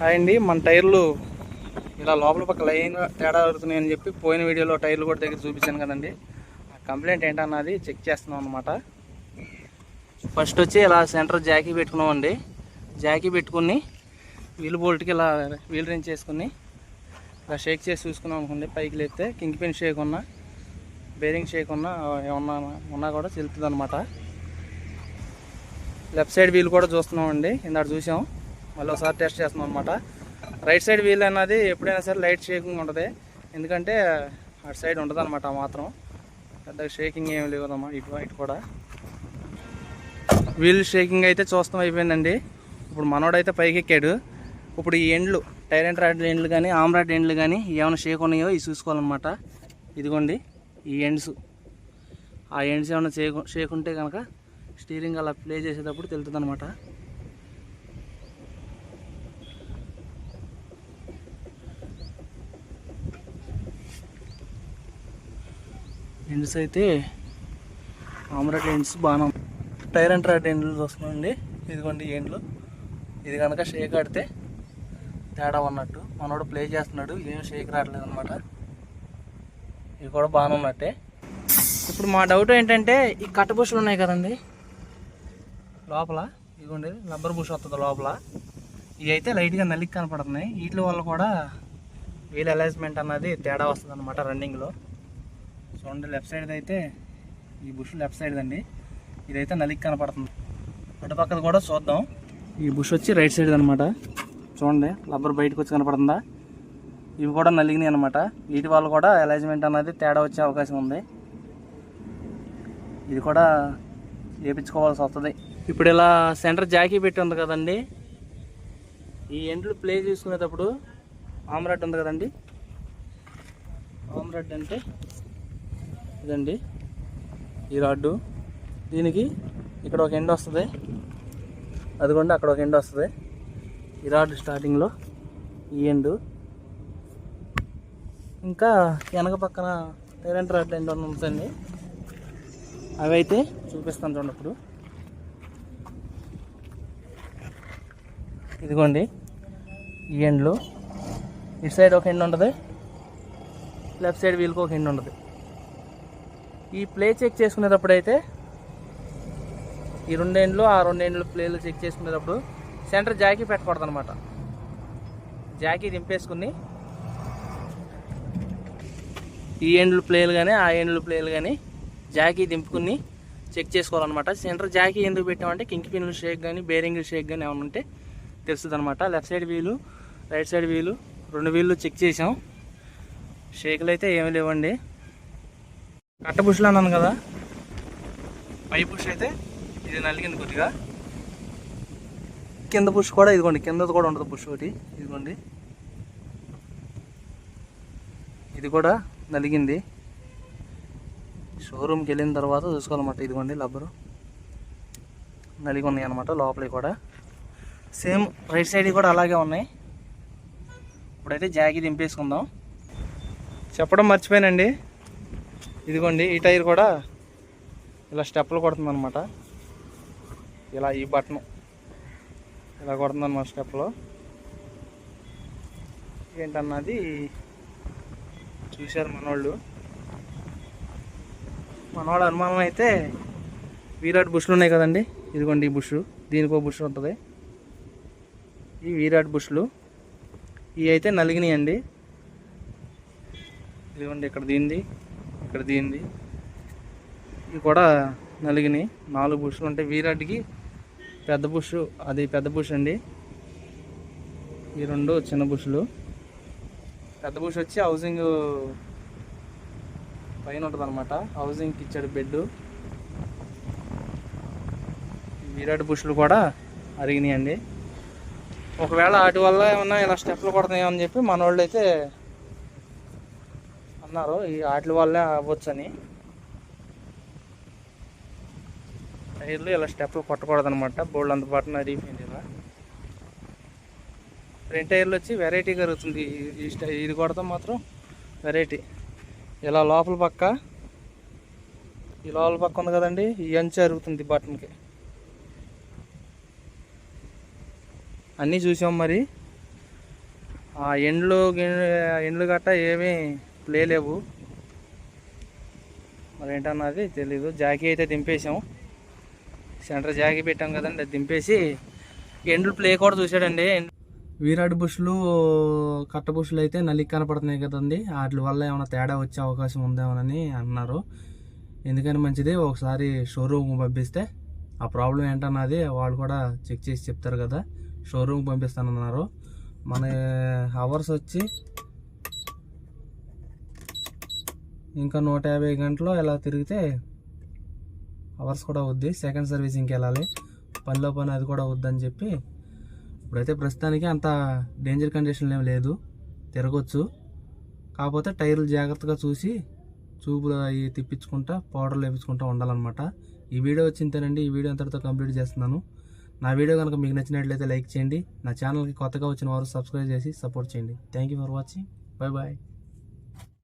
Hi అండి మన టైర్లు ఇలా లోపల పక్క లైన్ తేడా అవుతున్నాయని చెప్పి పోయిన వీడియోలో టైర్లు కూడా దగ్గర చూపించాను కదండి. ఆ కంప్లైంట్ ఏంటన్నది చెక్ చేస్తున్నాం అనమాట ఫస్ట్ వచ్చి ఇలా సెంటర్ జాకీ పెట్టుకున్నామండి. జాకీ పెట్టుకుని వీల్ బోల్ట్కి ఇలా వీల్ రేంజ్ చేసుకుని ఇలా షేక్ చేసి చూసుకున్నాం అనుకోండి పైకి లేపితే కింగ్ పిన్ షేక్ ఉన్నా బేరింగ్ షేక్ ఉన్నా ఏమన్నా ఉన్నా కూడా తెలుస్తుంది అనమాట లెఫ్ట్ సైడ్ వీల్ కూడా చూస్తున్నామండి ఇందాక చూసాం. మళ్ళీ ఒకసారి టెస్ట్ చేస్తున్నాం అనమాట రైట్ సైడ్ వీల్ అన్నది ఎప్పుడైనా సరే లైట్ షేకింగ్ ఉంటుంది. ఎందుకంటే అటు సైడ్ ఉండదు అనమాట మాత్రం. పెద్దగా షేకింగ్ ఏం లేవు ఇటు ఇటు కూడా. వీల్ షేకింగ్ అయితే చూస్తాం అయిపోయిందండి. ఇప్పుడు మనోడైతే పైకెక్కాడు. ఇప్పుడు ఈ ఎండ్లు టైరెంట్ రాడ్ ఎండ్లు కానీ ఆమ్రాడ్ ఎండ్లు కానీ ఏమైనా షేక్ ఉన్నాయో ఇవి చూసుకోవాలన్నమాట. ఇదిగోండి ఈ ఎండ్స్. ఆ ఎండ్స్ ఏమైనా షేక్ షేక్ ఉంటే కనుక స్టీరింగ్ అలా ప్లే చేసేటప్పుడు తెలుస్తుంది అనమాట ఎండ్స్ అయితే ఆమ్రాడ్ ఎండ్స్ బాగా టైర్ అండ్ ట్రాట్ ఎండ్లు వస్తున్నాయండి. ఇదిగోండి ఎండ్లు ఇది కనుక షేక్ ఆడితే తేడా ఉన్నట్టు. మనోడు ప్లే చేస్తున్నాడు. ఏం షేక్ రావట్లేదు అనమాట ఇవి కూడా బాగానే ఉన్నట్టే. ఇప్పుడు మా డౌట్ ఏంటంటే ఈ కట్ట బుషులు ఉన్నాయి కదండి. లోపల ఇదిగోండి రబ్బర్ బుష్ వస్తుంది లోపల. ఇవి అయితే లైట్గా నలికి కనపడుతున్నాయి. వీటి వల్ల కూడా వీల్ అలైజ్మెంట్ అన్నది తేడా వస్తుంది అనమాట రన్నింగ్లో చూడండి లెఫ్ట్ సైడ్ అయితే ఈ బుష్ లెఫ్ట్ సైడ్ అండి ఇదైతే నలికి కనపడుతుంది. అటుపక్కది కూడా చూద్దాం. ఈ బుష్ వచ్చి రైట్ సైడ్ అనమాట చూడండి రబ్బర్ బయటకు వచ్చి కనపడుతుందా? ఇవి కూడా నలిగినాయి అనమాట వీటి వల్ల కూడా అలైజ్మెంట్ అనేది తేడా వచ్చే అవకాశం ఉంది. ఇది కూడా చేపించుకోవాల్సి వస్తుంది. ఇప్పుడు ఇలా సెంటర్ జాకీ పెట్టి ఉంది కదండి. ఈ ఎండ్లు ప్లే చేసుకునేటప్పుడు ఆమ్రాడ్ ఉంది కదండి. ఆమ్రాడ్ అంటే ఇదండి. ఈ రాడ్డు. దీనికి ఇక్కడ ఒక ఎండ్ వస్తుంది. అదిగోండి అక్కడ ఒక ఎండ్ వస్తుంది. ఈ రాడ్ స్టార్టింగ్లో ఈ ఎండు. ఇంకా వెనక పక్కన టైరెంట్ రాడ్ ఎండ్ ఒకటి ఉంటుందండి. అవి అయితే చూపిస్తాను చూడండి ఇప్పుడు. ఇదిగోండి ఈ ఎండ్లు ఇటు సైడ్ ఒక ఎండ్ ఉంటుంది. లెఫ్ట్ సైడ్ వీల్కి ఒక ఎండ్ ఉంటుంది. ఈ ప్లే చెక్ చేసుకునేటప్పుడు అయితే ఈ రెండేండ్లు ఆ రెండేండ్లు ప్లేలు చెక్ చేసుకునేటప్పుడు సెంటర్ జాకీ పెట్టకూడదు అనమాట జాకీ దింపేసుకుని ఈ ఎండ్లు ప్లేలు కానీ ఆ ఎండ్లు ప్లేలు కానీ జాకీ దింపుకుని చెక్ చేసుకోవాలన్నమాట. సెంటర్ జాకీ ఎందుకు పెట్టామంటే కింక్ పిన్లు షేక్ కానీ బేరింగ్ షేక్ కానీ ఏమైనా ఉంటే తెలుస్తుంది అనమాట left side wheel right side wheel రెండు వీళ్ళు చెక్ చేసాం షేకులు అయితే ఏమి లేవండి. కట్ట బుష్లు అన్నాను కదా. పై బుష్ అయితే ఇది నలిగింది కొద్దిగా. కింద బుష్ కూడా ఇదిగోండి కింద కూడా ఉంటుంది బుష్ ఒకటి. ఇదిగోండి. ఇది కూడా నలిగింది. షోరూమ్కి వెళ్ళిన తర్వాత చూసుకోవాలన్నమాట. ఇదిగోండి లబ్బరు. నలిగి ఉన్నాయి అనమాట లోపలికి కూడా సేమ్ రైట్ సైడ్ కూడా అలాగే ఉన్నాయి. ఇప్పుడైతే జాకీ దింపేసుకుందాం. చెప్పడం మర్చిపోయానండి. ఇదిగోండి ఈ టైర్ కూడా ఇలా స్టెప్పులు కొడుతుంది అనమాట ఇలా ఈ బటన్ ఇలా కొడుతుంది అనమాట స్టెప్లో ఏంటన్నది చూశారు మనోళ్ళు. మనవాళ్ళ అనుమానం అయితే వీరాట్ బుష్లు ఉన్నాయి కదండి? ఇదిగోండి ఈ బుష్. దీనికి ఒక బుష్ ఉంటుంది. ఈ వీరాట్ బుష్లు. ఇవి అయితే నలిగినాయండి. ఇదిగోండి ఇక్కడ దీనిది. ఇక్కడ దీనిది. ఇవి కూడా నలిగినాయి. నాలుగు బుష్లు ఉంటాయి. వీరాటికి పెద్ద బుష్ అది పెద్ద బుష్ అండి. ఈ రెండు చిన్న బుష్లు. పెద్ద బుష్ వచ్చి హౌసింగ్ పైన ఉంటుంది అనమాట హౌసింగ్కి ఇచ్చాడు బెడ్ వీరాటి బుష్లు కూడా అరిగినాయండి. ఒకవేళ వాటి వల్ల ఏమన్నా ఇలా స్టెప్లు కొడుతున్నాయో అని చెప్పి మన వాళ్ళు అయితే అన్నారు ఈ వాటి వల్లే అవ్వచ్చని. టైర్లు ఇలా స్టెప్లు కొట్టకూడదు అనమాట బోల్డ్ అంత బటన్ అడిగిపోయింది ఇలా ఫ్రంట్ టైర్లు వచ్చి వెరైటీ కరుగుతుంది. ఈ స్టై ఇది కొడతాం మాత్రం వెరైటీ ఇలా లోపల పక్క ఈ లోపల పక్క ఉంది కదండి ఈ అంచు అరుగుతుంది బటన్కి. అన్నీ చూసాం మరి. ఆ ఎండ్లు ఎండ్లు గట్ట ఏమీ ప్లే లేవు. మరి ఏంటన్నది తెలీదు. జాకీ అయితే దింపేసాము సెంటర్ జాకీ పెట్టాం కదండి అది దింపేసి ఎండ్లు ప్లే కూడా చూసాడండి వీరాడు బుష్లు కట్ట బుష్లు అయితే నలికి కనపడుతున్నాయి కదండి. వాటి వల్ల ఏమైనా తేడా వచ్చే అవకాశం ఉందేమోనని అన్నారు. ఎందుకని మంచిది ఒకసారి షోరూమ్కి పంపిస్తే ఆ ప్రాబ్లం ఏంటన్నది వాళ్ళు కూడా చెక్ చేసి చెప్తారు కదా. షోరూమ్కి పంపిస్తానన్నారు. మన అవర్స్ వచ్చి ఇంకా నూట యాభై గంటలు ఇలా తిరిగితే అవర్స్ కూడా వద్ది సెకండ్ సర్వీసింగ్కి వెళ్ళాలి పనిలో పని అది కూడా వద్దని చెప్పి ఇప్పుడైతే ప్రస్తుతానికి అంత డేంజర్ కండిషన్ ఏం లేదు. తిరగొచ్చు. కాకపోతే టైర్లు జాగ్రత్తగా చూసి చూపులు అవి తిప్పించుకుంటా పౌడర్లు వేపించుకుంటా ఉండాలన్నమాట. ఈ వీడియో వచ్చింతేనండి ఈ వీడియో అంతటితో కంప్లీట్ చేస్తున్నాను. నా వీడియో కనుక మీకు నచ్చినట్లయితే లైక్ చేయండి. నా ఛానల్కి కొత్తగా వచ్చిన వారు సబ్స్క్రైబ్ చేసి సపోర్ట్ చేయండి. Thank you for watching bye bye